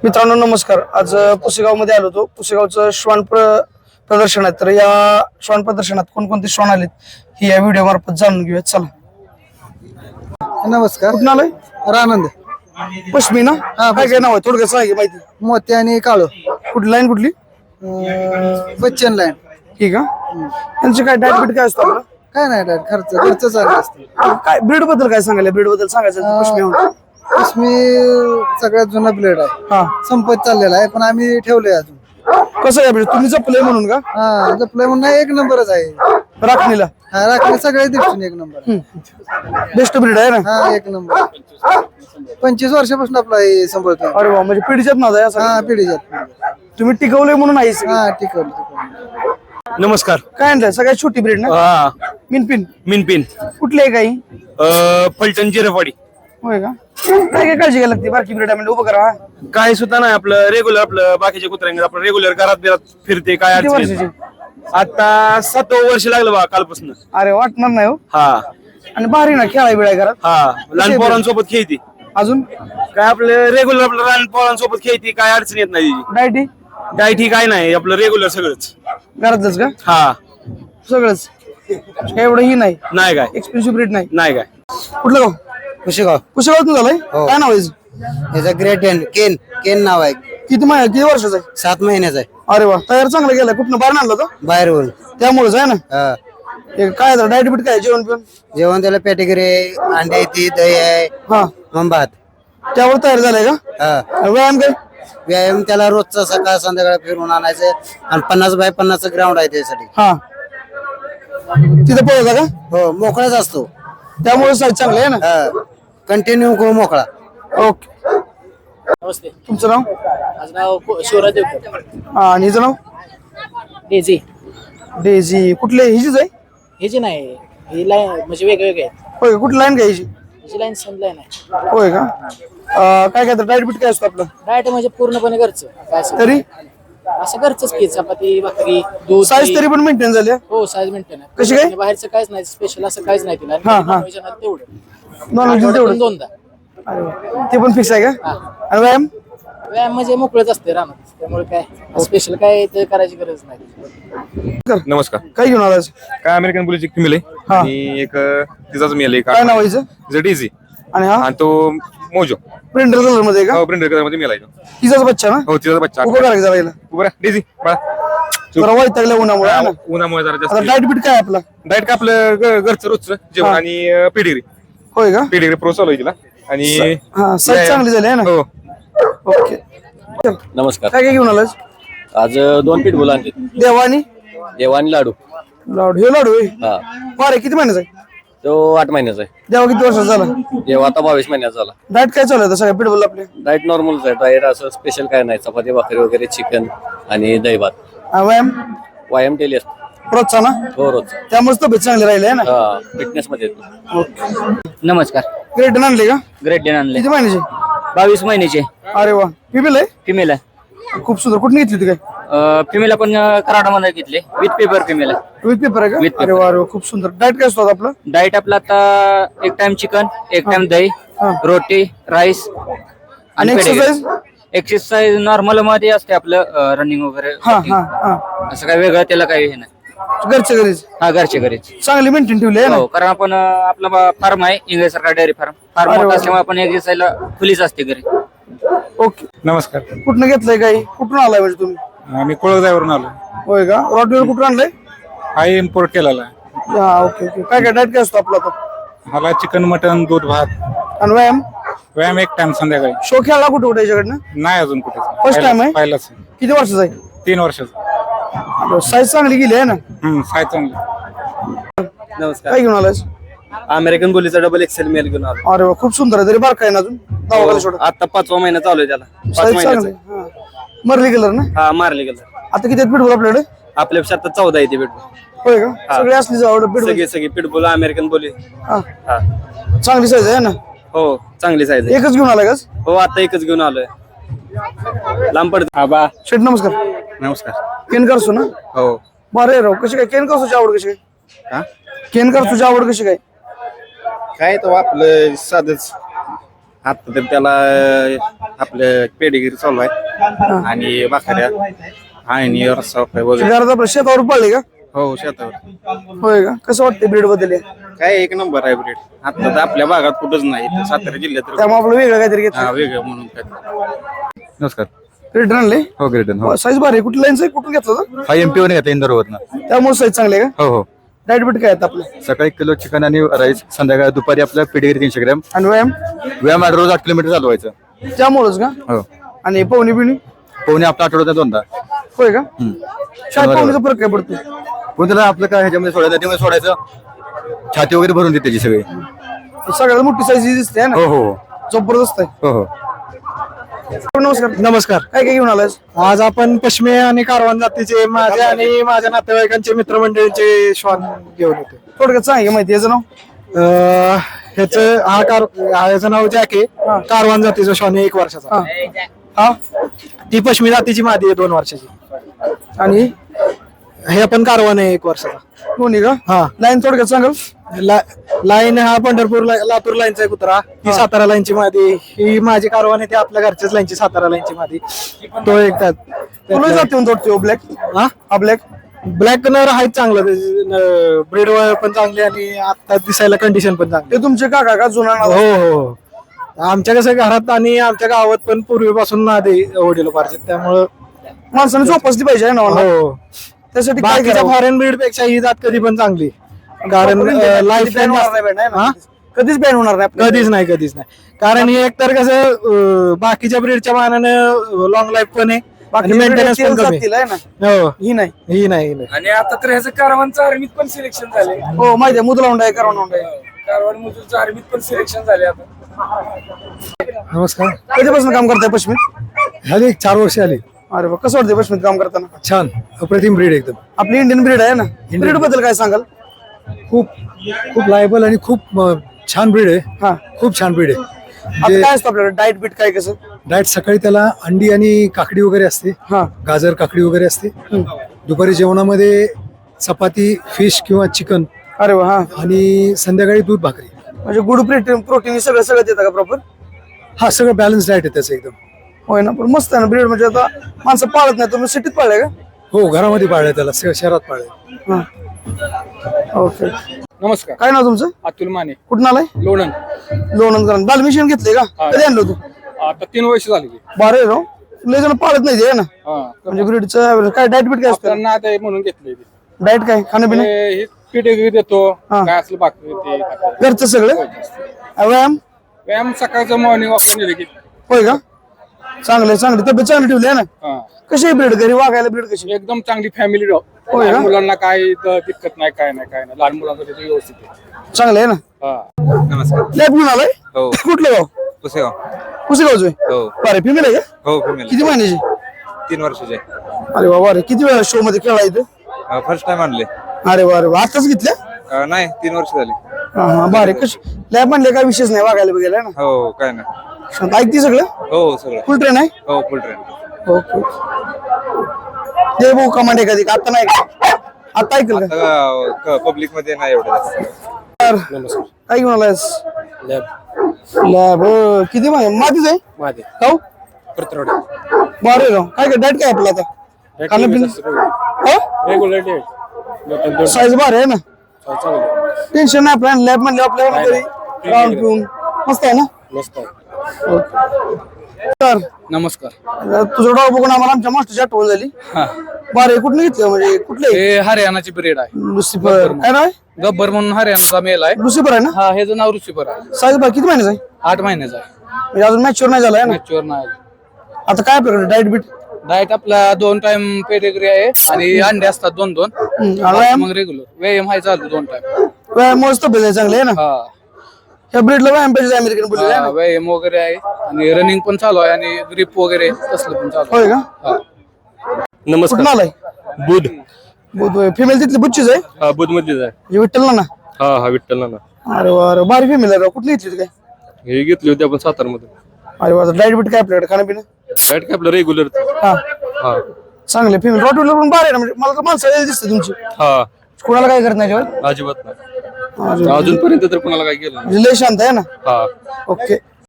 मित्रांनो नमस्कार. आज पुसेगावमध्ये आलो होतो. पुसेगावचं श्वान प्र प्रदर्शन आहे. तर या श्वान प्रदर्शनात कोणकोणते श्वान आलेत ही या व्हिडिओ मार्फत जाणून घेऊयात. चला. नमस्कार. कुठून आलोय? रानंद. पश्मिना काय काय नाव आहे? थोडक्यात सांगे माहिती. मोती आणि काळो. कुठली लाईन कुठली? अं, बच्चन लाईन ठीक आहे त्यांची काय डायट बीट काय असतो आपलं? काय नाही डायरेक्ट खर्च खर्च चालू असतो. काय ब्रीडबद्दल काय सांगायला? ब्रीडबद्दल सांगायचं पश्मी. मी सगळ्यात जुना ब्लेड आहे. हा. संपत चाललेला आहे पण आम्ही ठेवलंय अजून. कसं आहे breed? तुम्ही जपलंय म्हणून का? हा जपलंय म्हणून नाही, एक नंबरच आहे. राखणीला? हा राखले सगळे दिवसून एक नंबर. बेस्ट ब्रीड आहे ना? हा एक नंबर. पंचवीस वर्षापासून आपला हे सांभाळतो अरे वा म्हणजे पिढीच्यात नाव आहे असं. हा पिढीच्यात. तुम्ही टिकवलंय म्हणून आहे हा टिकवलं टिकवलं नमस्कार. काय आणलंय? सगळ्यात छोटी ब्रीड ना? हा. मिनपिन. मिनपिन. कुठले आहे काही अ, फलटण होय का? काय काय काळजी घ्यायला लागते? बारकी ब्रीड म्हणजे उभं करा. काय सुद्धा नाही आपलं रेग्युलर आपलं बाकीचे कुत्र्यांकडे आपलं रेग्युलर घरात बिरात फिरते काय किती अडचण वर्षाची? नाही. आता सातवं वर्ष लागलं बा कालपासून. अरे वाटणार नाही हो. हा. आणि भारी ना खेळाय बिळाय घरात? हा. लहान पोरांसोबत खेळती. अजून? काय आपलं रेग्युलर आपलं लहान पोरांसोबत खेळती काय अडचण येत नाही तिची. डायटी? काय नाही आपलं रेग्युलर सगळंच. घरातलंच का? हा. सगळंच. काय एवढं ही नाही. नाही काय. एक्सपेन्सिव्ह ब्रीड नाही. नाही काय. कुठलं गाव? कुशेगाव. कुशेगावातून झालंय? हो. काय नाव आहे? याचं? ग्रेट एन केन केन नाव आहे. किती महिना किती वर्षाचं आहे? सात महिन्याचा आहे. अरे वा तयार चांगलं गेलं कुठनं बाहेर आणलं होतं? बाहेरवरून. त्यामुळेच आहे ना? हा. हे काय डायट बीट काय जेवण पिवण जेवण त्याला पॅटेगरी अंडे येते दही आहे. हा. मग भात. त्यावर तयार झालंय का? हा. आणि व्यायाम काय? व्यायाम त्याला रोजचा सकाळ संध्याकाळ फिरून आणायचं. आणि पन्नास बाय पन्नासचं ग्राउंड आहे त्यासाठी. हा. तिथं पळवता का? हो मोकळाच असतो. त्यामुळे साईज चांगलं आहे ना? हा. कंटिन्यू मोकळा. ओके नमस्ते. तुमचं नाव? माझं नाव शिवराज देवकर. हा आणि हिचं नाव? डेझी. डेझी. कुठले? हिचीच आहे? हे जे नाही. ही लाईन म्हणजे वेगळे वेगळे आहेत. होय कुठली लाईन काय हिची हिची लाईन सेम लाईन आहे. होय का? अं, काय काय तर डायट बीट काय असतो आपलं? डायट म्हणजे पूर्णपणे घरचं. काय असं. तरी? असं घरचंच की चपाती भाकरी दूध साईज. तरी पण मेंटेन झाली हो साईज मेंटेन आहे. कशी काय? बाहेरचं काहीच नाही स्पेशल असं काहीच नाही तिला. हा, हा. आणि non-veg तेवढं. नॉन व्हेज आठवड्यातून तेवढं. दोनदा. अरे वा. ते पण फिक्स आहे का? हा. आणि व्यायाम? व्यायाम म्हणजे मोकळच असते रानात त्यामुळे काय स्पेशल काय ते करायची गरज नाही. नमस्कार. काय घेऊन आलास? काय अमेरिकन बुलीची फिमेल आहे. हा. आणि एक अ, तिचाच मेल आहे काय नाव आहे हिचं? का इझी आणि हा? आणि तो मोजो. प्रिंटर कलरमध्ये आहे का? प्रिंटर कलरमध्ये मेल आहे तो. हिचाच बच्चा ना? हो तिचा बच्चा. उभं करा जरा हिला. उभं राहा, डेझी बाळा. जरा उन्हामुळे आहे ना? उन्हामुळे जरा आता जास्त डायट बीट काय आपला? डाएट का आपलं घ- घरचं रोजचं जेवण हा. आणि पिडिग्री होय का? पिडिग्री प्रो चालू आहे तिला. आणि हा साईज चांगली झाली आहे ना? हो. ओके चल. नमस्कार. काय काय घेऊन आलास? आज दोन पीठ बोला देवानी? देवानी लाडू. लाडू. हे लाडू आहे? हा. बरं किती महिन्याचा आहे? तो आठ महिन्याचा आहे. देवा किती वर्षाचा झाला? देवा आता बावीस महिन्याचा झाला. डाएट काय चालू आहे सगळ्या पिठबल आपले? डाएट नॉर्मलच आहे. डाएट असं स्पेशल काय नाही. चपाती भाकरी वगैरे चिकन आणि दही भात. हा, व्यायाम? व्यायाम डेली असतो. रोजचा ना? हो रोज. त्यामुळे तब्येत चांगली राहिली आहे ना? हा फिटनेस मध्ये नमस्कार. ग्रेट आणले का? ग्रेट डेन आणले. किती महिन्याचे? बावीस महिन्याचे. अरे वा. फिमेल आहे? फिमेल आहे. खूप सुंदर. कुठे घेतली होती काय? फिमेल आपण कराडामध्ये घेतले. विथ पेपर फिमेल आहे. विथ पेपर आहे With का अरे वा अरे वा, खूप सुंदर. डाएट काय असतो आता आपलं? डाएट आपला आता एक टाइम चिकन एक टाइम दही हा. रोटी राईस आणि exercise? एक्सरसाइज नॉर्मलमध्ये असते आपलं रनिंग वगैरे हा walking. हा हा. असं काय वेगळं त्याला काही हे नाही. घरच्या घरीच हा घरचे घरीच चांगली मेंटेन ठेवली आहे ना? हो कारण आपण अं, आपला फार्म आहे इंग्रज सरकार डेअरी फार्म फार्म अरे वा. मोठा असल्यामुळे आपण एक दिवसाला खुलीच असते घरी. ओके. नमस्कार. कुठनं घेतलंय काही कुठून आलाय म्हणजे तुम्ही? आम्ही कोळगावरून आलो. होय का? रॉटवेल कुठून आणलंय? हा इम्पोर्ट केलेला आहे. हा ओके ओके. काय काय डाएट काय असतो आपला आता? हाला चिकन मटन दूध भात. आणि व्यायाम? व्यायाम एक टाइम संध्याकाळी. शो खेळला कुठे कुठे याच्याकडनं? नाही अजून कुठे. First time आहे? पहिलाच. किती वर्षाचा आहे? तीन वर्षाचं. साईज चांगली गेली आहे ना? हम्म साय चांगलं. नमस्कार. काय घेऊन आलायस? अमेरिकन बुलीचा डबल एक्सेल मेल घेऊन आलो. अरे वा खूप सुंदर आहे तरी बारका आहे ना अजून? दवाखाना सोडा. आता पाचवा महिना चालू आहे त्याला. पाच साईज महिन्याचा. चांगली हा. मरली कलर ना? हा मारले गेलं आता किती आहेत पिटबॉल आपल्याकडे? आपल्यापेक्षा आता चौदा येते भेट होय का? सगळे असली आवड पिटबॉल सगळी सगळी पिटबुल अमेरिकन बोली. हा. हा. चांगली साईज आहे ना? हो चांगली साईज आहे. एकच घेऊन आलाय का हो आता एकच घेऊन आलोय. लांब पडत. आबा. शेठ नमस्कार. नमस्कार. केन करसो ना? हो. बरं राव कशी काय? केन करसोची आवड कशी काय? हा? केन करसोची आवड कशी काय? काय तो आपलं साधच. आता तर त्याला आपलं पेडिगिरी चालू आहे. आणि बाकऱ्या आणि रस्सा फ्राय वगैरे. घरात आपल्या शेतावर पडले का? हो शेतावर. होय का? कसं वाटतं ब्रीडबद्दल हे? काय एक नंबर आहे ब्रेड आता तर आपल्या भागात कुठंच नाही. इथं सातारा जिल्ह्यात तर त्यामुळे आपलं वेगळं काहीतरी घेतलं. हा, वेगळं म्हणून काय नमस्कार. ब्रीड आणले हो ग्रेडन हो. साईज भारी आहे. कुठल्या लाईनचं कुठून घेतलं होतं? हा एम पी वर घेतला इंदोरवरनं. त्यामुळे साईज चांगले का? हो हो. डाएट बीट काय आहेत आपलं? सकाळी एक किलो चिकन आणि राईस संध्याकाळी दुपारी आपलं पेडिगिरी तीनशे ग्रॅम. आणि व्यायाम? व्यायाम आठ रोज आठ किलोमीटर चालवायचं. त्यामुळेच का? हो. आणि पवनी बिवणी? पोहणे आपला आठवड्यात दोनदा. होय का. काय पवनीचा फरक काय पडतो? पण त्याला आपलं काय ह्याच्यामध्ये सोडायचं नदीमध्ये सोडायचं छाती वगैरे भरून देते त्याची सगळी. सगळ्यात मोठी साईज दिसते है ना? हो हो हो. जबरदस्त आहे. हो हो. नमस्कार. नमस्कार. काय काय घेऊन आलाय आज आपण पश्मे आणि कारवान जातीचे माझे आणि माझ्या नातेवाईकांचे मित्रमंडळींचे श्वान घेऊन होते थोडक्यात सांग माहिती याचं नाव? ह्याचं हा कार हा याचं नाव जॅक आहे. कारवान जातीचं श्वान आहे एक वर्षाचा. हा. ती पश्मी जातीची मादी आहे दोन वर्षाची. आणि? हे पण कारवान आहे एक वर्षाचा. दोन्ही का? हा. लाईन थोडक्यात सांगाल ला- लाईन हा पंढरपूर ला- लातूर लाईनचा आहे कुत्रा. ही सातारा लाईनची मादी. ही माझी कारवान आहे ती आपल्या घरच्याच लाईनची सातारा लाईनची मादी. तो एक त्यात- तुला त्यातला- जाते तोडतो ब्लॅक हा? हा ब्लॅक ब्लॅक कलर आहेत चांगलं. ब्रेड पण चांगली आणि आता दिसायला कंडिशन पण चांगली. ते तुमचे काका का? जुना नाव? हो हो हो. आमच्या कसं घरात आणि आमच्या गावात पण पूर्वीपासून नादे वडील पारचे त्यामुळं माणसाने जोपासली पाहिजे ना? हो. त्यासाठी काय बाकीच्या करावं? फॉरेन ब्रीडपेक्षा ही जात कधी पण चांगली. कारण लाईफ होणार नाही बॅन, है? ना? कधीच बॅन होणार नाही. कधीच नाही कधीच नाही. कारण ही एकतर कसं अं, बाकीच्या ब्रीडच्या मानानं लॉंग लाईफ पण आहे बाकीच्या मेंटेनन्स पण कमी है ना. हो. ही नाही. ही नाही ही नाही. आणि आता तर ह्याचं कारवानचं आर्मीत पण सिलेक्शन झाले हो माहिती आहे मुदलाउंड आहे करवंड आहे. कारवान मधून आर्मीत पण सिलेक्शन झाले आता. नमस्कार. कधीपासून काम करताय पश्चिमेत? झाली एक चार वर्ष आली. अरे वा कसं वाटतं पश्चिमेत काम करताना? छान. अप्रतिम ब्रीड एकदम. आपली इंडियन ब्रीड आहे ना? ब्रीडबद्दल काय सांगाल? खूप खूप लायबल आणि खूप अं, छान ब्रीड आहे. हा. खूप छान ब्रीड आहे. आता काय असतं आपल्याकडे? डाएट बीट काय कसं? डाएट सकाळी त्याला अंडी आणि काकडी वगैरे असते. हा. गाजर काकडी वगैरे असते. दुपारी जेवणामध्ये चपाती फिश किंवा चिकन अरे वा हा. आणि संध्याकाळी दूध भाकरी. म्हणजे गुड प्रोटीन प्रोटीन सगळं सगळं देतं का प्रॉपर हा सगळं बॅलन्स डाएट आहे त्याचं एकदम. होय ना पण मस्त आहे ना ब्रीड म्हणजे आता माणसं पाळत नाही. तुम्ही सिटीत पाळले का? हो घरामध्ये पाळलंय त्याला शहरात पाळलंय हा. ओके. नमस्कार. काय नाव तुमचं? अतुल माने. कुठून आलाय? लोणन लोणंद बालमिशन घेतले का? कधी आणलं तू आता तीन वर्ष झाली बारे राव लय जण पाळत नाही ते ना? म्हणजे ब्रीडचं काय डाएट बीट काय असतं? त्यांना आता म्हणून घेतले डाएट काय? खाणं हे पिठे देतो. हा. काय असलं बाकी ते खातात. घरचं सगळं? व्यायाम? व्यायाम सकाळचं मॉर्निंग वॉक की. होय का? चांगलं चांगली तब्येत चांगली ठेवली आहे ना? हा. कशी आहे ब्रीड घरी? वागायला ब्रीड कशी? एकदम चांगली फॅमिली होय का? लहान मुलांना द- दिक्कत नाही काय नाही काय नाही. लहान मुलांसाठी ते व्यवस्थित आहे. चांगलं आहे ना? हा. नमस्कार. लॅब घेऊन आलाय? हो. कुठलं गाव? पुसेगाव पुसेगावचं आहे? हो. बरे फिमेल आहे का? हो फिमेल किती महिन्याची? तीन वर्षाचे अरे वा अरे किती वेळा शो मध्ये खेळा इथं? फर्स्ट टाइम आणले. अरे वा अरे वा. आताच घेतल्या? अं, नाही तीन वर्ष झाली. हा हा. बरे कश? लॅब म्हणले काय विशेष नाही वागायला बघायला ना? हो काय नाही. शांत ऐकते सगळं? हो सगळं. फुल ट्रेन आहे? हो फुल ट्रेन ओके. दे भाऊ कमांड एखादी आता नाही का? आता ऐकल का? पब्लिकमध्ये नाही एवढं जास्त. तर काय घेऊन आलायस? लॅब किती महिने मातीच आहे? माझे खाऊ प्रतरवडे बरे राव काय काय डाएट काय आपलं आता? खाणं रेग्युलर साईज बार आहे ना? टेन्शन नाही आपल्याला लॅब म्हणले आपल्याला घरी राऊंड पिऊन मस्त आहे ना? मस्त तर नमस्कार. तुझं डाव बघून आम्हाला आमच्या मास्टरची आठवण झाली. बरं कुठलं घेतलं म्हणजे कुठले हे हरियाणाची ब्रीड आहे. लुसिफर काय नाव आहे? गब्बर म्हणून हरियाणाचा मेल आहे. लुसिफर आहे ना? हा ह्याचं नाव रुचिपर आहे. साईज बार किती महिन्याचा आहे? आठ महिन्याचा आहे म्हणजे अजून मॅच्युअर नाही झालाय ना? मॅच्युअर नाही आता काय आपल्याकडे? डाएट बीट डाएट आपला दोन टाइम पेडिग्री आहे आणि अंडे असतात दोन दोन व्यायाम? मग रेग्युलर व्यायाम आहे चालू दोन टाइम व्यायाम तब्येत आहे चांगली आहे ना? हा. ह्या ब्रीडला व्यायाम पाहिजे अमेरिकन बोलले हा, व्यायाम वगैरे आहे. आणि रनिंग पण चालू आहे आणि ग्रिप वगैरे तसलं पण चालू होय का? आहे हा. आलाय? बुध. बुध फिमेल तिथली बुच्चीच आहे? हा बुध मधलीच आहे. हे विठ्ठल ना हा हा विठ्ठल ना अरे वा अरे बारी फिमेल आहे राव. कुठली घेतली होती काय? हे घेतली होती आपण सातार मधून अरे वा डाएट बीट काय आपल्याकडे? खाणं पिणं? डायट काय आपलं रेग्युलर हा. हा. चांगले फिमेल रॉटविलर पण बारे ना? म्हणजे मला तर माणसं दिसते तुमची. हा. कोणाला काय करत नाही जेवण अजिबात नाही. अजूनपर्यंत तर कोणाला काय केलं लय शांत आहे ना? हा. ओके.